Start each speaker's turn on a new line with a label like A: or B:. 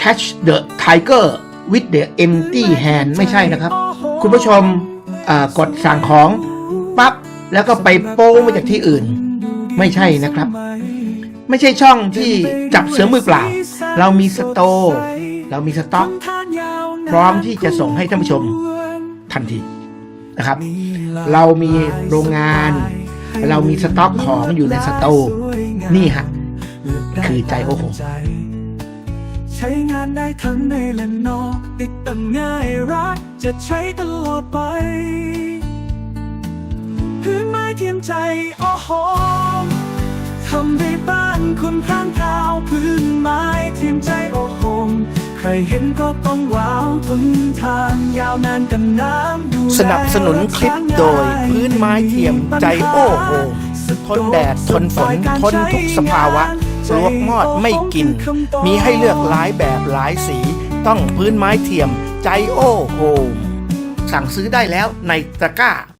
A: catch the tiger with the empty hand ไม่ใช่นะครับ คุณผู้ชมอ่ากดสั่งของปั๊บแล้วก็ไปโป้มาจากที่อื่น ไม่ใช่นะครับ ไม่ใช่ช่องที่จับเสือมือเปล่า เรามีสโตร์เรามีสต็อก พร้อมที่จะส่งให้ท่านผู้ชมทันทีนะครับ เรามีโรงงาน เรามีสต็อกของอยู่ในสโตร์นี่ฮะคือใจโอ้โห
B: ใช้งานได้ทั้งในและนอก ติดตั้งง่ายรักจะใช้ตลอดไป พื้นไม้เทียมใจโอ้โหทำให้บ้านคุณพรางเท้าพื้นไม้เทียมใจโอ้โหใครเห็นก็ต้องว้าวทนทานยาวนานกันน้ำดู
A: สนับสนุนคลิปโดย พื้นไม้เทียมใจโอ้โหทนแดดทนฝนทนทุกสภาวะ ปลวกมอดไม่กิน มีให้เลือกหลายแบบหลายสี ต้องพื้นไม้เทียมใจโอ้โห สั่งซื้อได้แล้วในตะกร้า